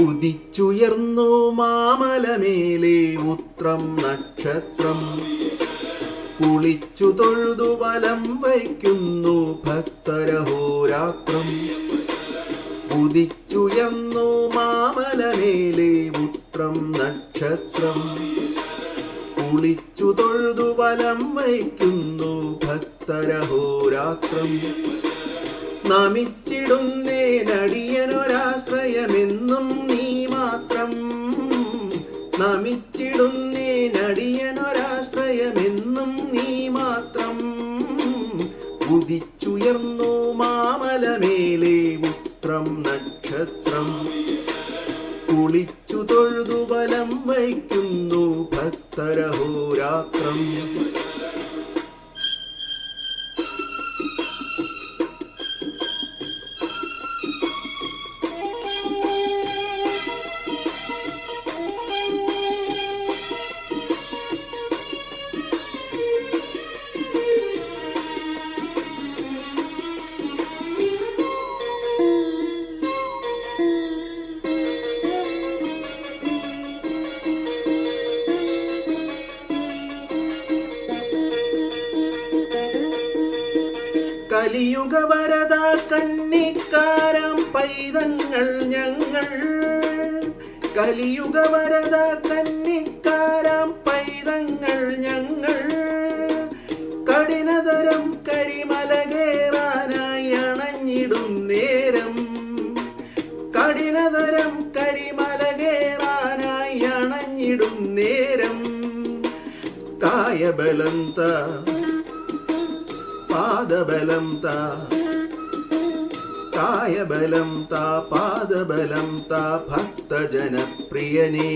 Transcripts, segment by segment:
ഉദിച്ചുയർന്നു മാമലമേലെ ഉത്രം നക്ഷത്രം. കുളിച്ചു തൊഴുതു വലം വയ്ക്കുന്നു ഭക്തരഹോരാത്രം. ഉദിച്ചുയർന്നു മാമലമേലെ ഉത്രം നക്ഷത്രം. കുളിച്ചു തൊഴുതു വലം വയ്ക്കുന്നു ഭക്തരഹോരാത്രം. നമിച്ചിടുന്നേ നടിയനൊരാശ്രയമെന്നും നീ മാത്രം. നമിച്ചിടുന്നേ നടിയനൊരാശ്രയമെന്നും നീ മാത്രം. ഉദിച്ചുയർന്നു മാമലമേലെ ഉത്രം നക്ഷത്രം. കുളിച്ചു തൊഴുതു ബലം വയ്ക്കുന്നു ഭക്തരഹോരാത്രം. കലിയുഗ വരത കന്നിക്കാരം പൈതങ്ങൾ ഞങ്ങൾ. കലിയുഗ വരത കന്നിക്കാരം പൈതങ്ങൾ ഞങ്ങൾ. കഠിനതരം കരിമലകേറാനായി അണഞ്ഞിടും നേരം. കഠിനതരം കരിമലകേറാനായി അണഞ്ഞിടും നേരം. കായബലം താ പാദബലം താ. കായബലം താ പാദബലം താ ഭക്തജനപ്രിയനേ.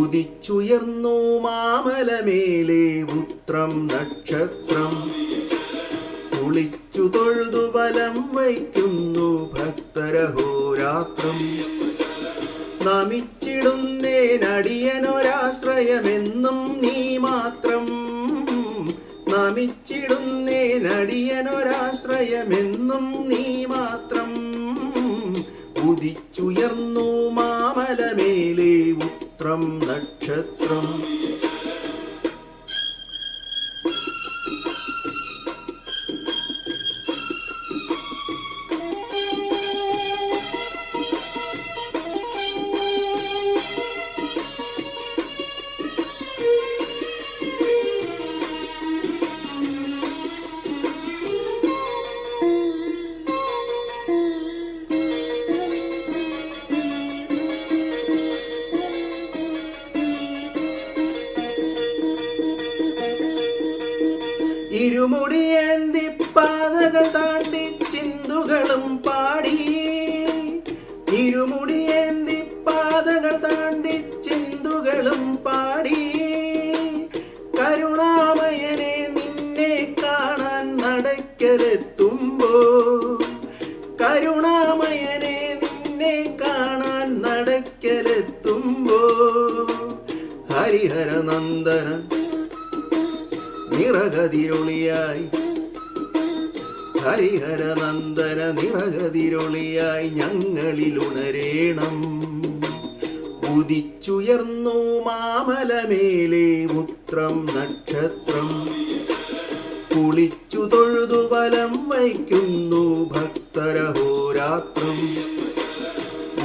ഉദിച്ചുയർന്നു മാമലമേലെ ഉത്രം നക്ഷത്രം. കുളിച്ചു തൊഴുതു ബലം വയ്ക്കുന്നു ഭക്തരഹോരാത്രം. നമിച്ചിടുന്നേ നടിയനൊരാശ്രയമെന്നും നീ മാത്രം നടിയനൊരാശ്രയമെന്നും നീ മാത്രം. ഉദിച്ചുയർന്നു മാമലമേലേ ഉത്രം നക്ഷത്രം. ഇരുമുടിയേന്തി പാതകൾ താണ്ടി ചിന്തുകളും പാടി. ഇരുമുടി ഇരുമുടിയേന്തി പാതകൾ താണ്ടി ചിന്തുകളും പാടി. കരുണാമയനെ നിന്നെ കാണാൻ നടക്കലെത്തുമ്പോ കരുണാമയനെ നിന്നെ കാണാൻ നടക്കലെത്തുമ്പോ ഹരിഹരനന്ദനൻ നിറകതിരൊളിയായി ഹരിഹരനന്ദന നിറകതിരൊളിയായി ഞങ്ങളിൽ ഉണരേണം ഉദിച്ചുയർന്നു മാമലമേലെ മുത്രം നക്ഷത്രം. കുളിച്ചു തൊഴുതു ബലം വയ്ക്കുന്നു ഭക്തരഹോരാത്രം.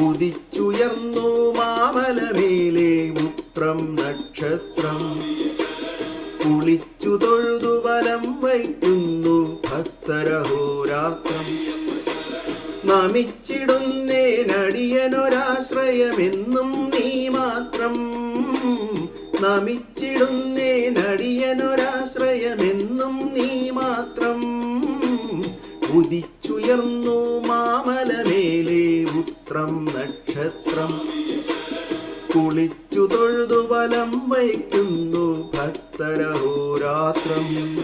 ഉദിച്ചുയർന്നു മാമലമേലെ മുത്രം നക്ഷത്രം. നമിച്ചിടുന്നേ നടിയനൊരാശ്രയമെന്നും നീ മാത്രം. നമിച്ചിടുന്നേ നടിയനൊരാശ്രയമെന്നും നീ മാത്രം. ഉദിച്ചുയർന്നു മാമലമേലെ ഉത്രം നക്ഷത്രം. കുളിച്ചു തൊഴുതു വലം വയ്ക്കുന്നു ഭക്തരഹോരാത്രം.